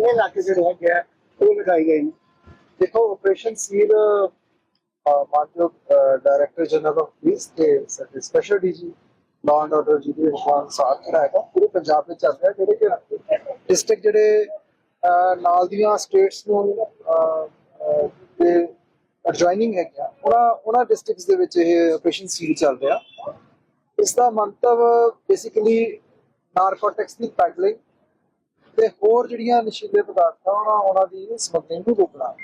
ਇਹ ਇਲਾਕੇ ਜਿਹੜੇ ਹੈਗੇ ਆ ਉਹ ਲਗਾਈ ਗਏ ਨੇ। ਦੇਖੋ ਆਪਰੇਸ਼ਨ ਸੀਲ ਮਾਨਯੋਗ ਡਾਇਰੈਕਟਰ ਜਨਰਲ ਆਫ ਪੁਲਿਸ ਤੇ special DG law and order ji ਦੇ ਵਿਸ਼ਵਾਨ ਸਾਹਿਬ ਜਿਹੜਾ ਹੈਗਾ ਪੂਰੇ ਪੰਜਾਬ ਵਿੱਚ ਚੱਲ ਰਿਹਾ। ਜਿਹੜੇ ਕਿ ਡਿਸਟ੍ਰਿਕਟ ਜਿਹੜੇ ਨਾਲ ਦੀਆਂ ਸਟੇਟਸ ਨੂੰ ਅਹ, ਅਹ, ਦੇ ਐਡਜੋਇਨਿੰਗ ਉਹਨਾਂ ਉਹਨਾਂ ਡਿਸਟ੍ਰਿਕਟਸ ਦੇ ਵਿੱਚ ਇਹ ਆਪਰੇਸ਼ਨ ਸੀਲ ਚੱਲ ਰਿਹਾ। ਇਸ ਦਾ ਮੰਤਵ ਬੇਸਿਕਲੀ ਨਾਰਕੋਟਿਕਸ ਦੀ ਪੈਡਲਿੰਗ ਤੇ ਹੋਰ ਜਿਹੜੀਆਂ ਨਸ਼ੀਲੇ ਪਦਾਰਥਾਂ ਉਹਨਾਂ ਉਹਨਾਂ ਦੀ ਸਮਗਲਿੰਗ ਨੂੰ ਰੋਕਣਾ।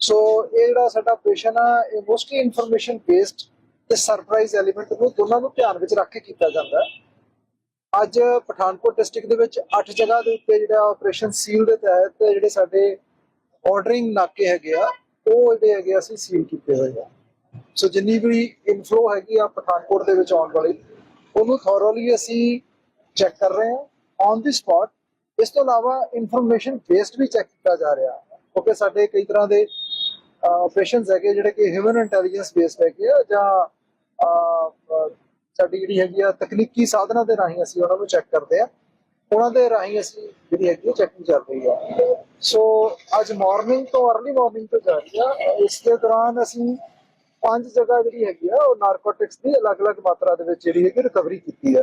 ਸੋ ਇਹ ਜਿਹੜਾ ਸਾਡਾ ਆਪਰੇਸ਼ਨ ਆ, ਇਹ ਮੋਸਟਲੀ ਇਨਫੋਰਮੇਸ਼ਨ ਬੇਸਡ ਤੇ ਸਰਪ੍ਰਾਈਜ਼ ਐਲੀਮੈਂਟ ਨੂੰ ਦੋਨਾਂ ਨੂੰ ਧਿਆਨ ਵਿੱਚ ਰੱਖ ਕੇ ਕੀਤਾ ਜਾਂਦਾ ਹੈ। ਅੱਜ ਪਠਾਨਕੋਟ ਡਿਸਟ੍ਰਿਕਟ ਦੇ ਵਿੱਚ 8 ਜਗ੍ਹਾ ਦੇ ਉੱਤੇ ਜਿਹੜਾ ਆਪਰੇਸ਼ਨ ਸੀਲ ਦੇ ਤਹਿਤ ਜਿਹੜੇ ਸਾਡੇ ਆਰਡਰਿੰਗ ਨਾਕੇ ਹੈਗੇ ਆ, ਉਹ ਜਿਹੜੇ ਹੈਗੇ ਆ ਅਸੀਂ ਸੀਲ ਕੀਤੇ ਹੋਏ ਆ। ਸੋ ਜਿੰਨੀ ਵੀ ਇਨਫਲੋ ਹੈਗੀ ਆ ਪਠਾਨਕੋਟ ਦੇ ਵਿੱਚ ਆਉਣ ਵਾਲੀ, ਉਹਨੂੰ ਥੋਰੋਲੀ ਅਸੀਂ ਚੈੱਕ ਕਰ ਰਹੇ ਹਾਂ। ਔਨ ਦੀ ਸਪੌਟ ਇਸ ਤੋਂ ਇਲਾਵਾ ਇਨਫੋਰਮੇਸ਼ਨ ਬੇਸਡ ਵੀ ਚੈੱਕ ਕੀਤਾ ਜਾ ਰਿਹਾ। ਕਿਉਂਕਿ ਸਾਡੇ ਕਈ ਤਰ੍ਹਾਂ ਦੇ ਆਪਰੇਸ਼ਨਸ ਹੈਗੇ ਜਿਹੜੇ ਕਿ ਹਿਊਮਨ ਇੰਟੈਲੀਜੈਂਸ ਬੇਸਡ ਹੈਗੇ ਆ ਜਾਂ ਸਾਡੀ ਜਿਹੜੀ ਹੈਗੀ ਆ ਤਕਨੀਕੀ ਸਾਧਨਾਂ ਦੇ ਰਾਹੀਂ ਅਸੀਂ ਉਹਨਾਂ ਨੂੰ ਚੈੱਕ ਕਰਦੇ ਆ। ਉਹਨਾਂ ਦੇ ਰਾਹੀਂ ਅਸੀਂ ਜਿਹੜੀ ਹੈਗੀ ਚੈਕਿੰਗ ਚੱਲ ਰਹੀ ਆ। ਸੋ ਅੱਜ ਮਾਰਨਿੰਗ ਤੋਂ अर्ਲੀ ਮਾਰਨਿੰਗ ਤੋਂ ਜਾਰੀ ਆ। ਇਸ ਦੇ ਦੌਰਾਨ ਅਸੀਂ ਪੰਜ ਜਗ੍ਹਾ ਜਿਹੜੀ ਹੈਗੀ ਆ, ਉਹ ਨਾਰਕੋਟਿਕਸ ਦੀ ਅਲੱਗ-ਅਲੱਗ ਮਾਤਰਾ ਦੇ ਵਿੱਚ ਜਿਹੜੀ ਹੈਗੀ ਰਿਕਵਰੀ ਕੀਤੀ ਆ।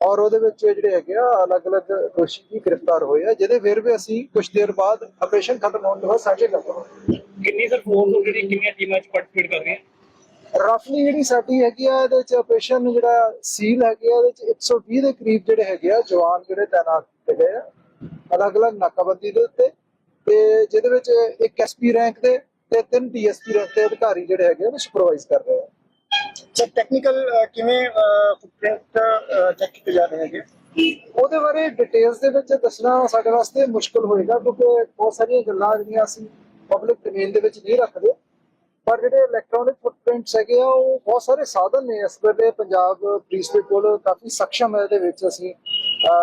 ਔਰ ਉਹਦੇ ਵਿੱਚ ਜਿਹੜੇ ਹੈਗੇ ਆ ਅਲੱਗ-ਅਲੱਗ ਦੋਸ਼ੀ ਵੀ ਗ੍ਰਿਫਤਾਰ ਹੋਏ ਆ ਜਿਹਦੇ ਫਿਰ ਵੀ ਅਸੀਂ ਕੁਝ ਦੇਰ ਬਾਅਦ ਆਪਰੇਸ਼ਨ ਖਤਮ ਹੋਣ ਤੋਂ ਬਾਅਦ ਸਾਂਝੇ ਕਰਾਂਗੇ ਕਿੰਨੀ ਸਰ ਫੋਰਸ ਹੋ ਜਿਹੜੀ ਕਿੰਨੀਆਂ ਟੀਮਾਂ ਚ ਪਾਰਟਿਸਿਪੇਟ ਕਰ ਰਹੀਆਂ? ਰਫਲੀ ਜਿਹੜੀ ਸਾਡੀ ਹੈਗੀ ਆ ਇਹਦੇ ਚ ਆਪਰੇਸ਼ਨ ਜਿਹੜਾ ਸੀਲ ਹੈਗੇ ਆ ਇਹਦੇ ਚ 120 ਦੇ ਕਰੀਬ ਜਿਹੜੇ ਹੈਗੇ ਆ ਜਵਾਨ ਜਿਹੜੇ ਤਾਇਨਾਤ ਕੀਤੇ ਗਏ ਆ ਅਲੱਗ-ਅਲੱਗ ਨਾਕਾਬੰਦੀ ਦੇ ਉੱਤੇ ਤੇ ਜਿਹਦੇ ਵਿੱਚ ਇੱਕ ਐਸਪੀ ਰੈਂਕ ਦੇ ਤੇ ਤਿੰਨ ਡੀਐਸਪੀ ਰੈਂਕ ਦੇ ਅਧਿਕਾਰੀ ਜਿਹੜੇ ਹੈਗੇ ਉਹ ਸੁਪਰਵਾਈਜ਼ ਕਰ ਰਹੇ ਆ। ਸਰ ਟੈਕਨੀਕਲ ਕਿਵੇਂ ਫੁੱਟਪ੍ਰਿੰਟ ਚੈੱਕ ਕੀਤੇ ਜਾ ਰਹੇ ਹੈਗੇ? ਉਹਦੇ ਬਾਰੇ ਡਿਟੇਲਸ ਦੇ ਵਿੱਚ ਦੱਸਣਾ ਸਾਡੇ ਵਾਸਤੇ ਮੁਸ਼ਕਲ ਹੋਏਗਾ, ਕਿਉਂਕਿ ਬਹੁਤ ਸਾਰੀਆਂ ਗੱਲਾਂ ਜਿਹੜੀਆਂ ਅਸੀਂ ਪਬਲਿਕ ਡੋਮੇਨ ਦੇ ਵਿੱਚ ਨਹੀਂ ਰੱਖਦੇ। ਪਰ ਜਿਹੜੇ ਇਲੈਕਟ੍ਰੋਨਿਕ ਫੁੱਟਪ੍ਰਿੰਟਸ ਹੈਗੇ ਆ, ਉਹ ਬਹੁਤ ਸਾਰੇ ਸਾਧਨ ਨੇ। ਇਸ ਵੇਲੇ ਪੰਜਾਬ ਪੁਲਿਸ ਦੇ ਕੋਲ ਕਾਫੀ ਸક્ષਮ ਹੈ, ਇਹਦੇ ਵਿੱਚ ਅਸੀਂ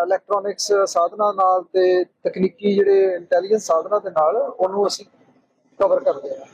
ਇਲੈਕਟ੍ਰੋਨਿਕਸ ਸਾਧਨਾਂ ਨਾਲ ਤੇ ਤਕਨੀਕੀ ਜਿਹੜੇ ਇੰਟੈਲੀਜੈਂਸ ਸਾਧਨਾਂ ਦੇ ਨਾਲ ਉਹਨੂੰ ਅਸੀਂ ਕਵਰ ਕਰਦੇ ਹਾਂ।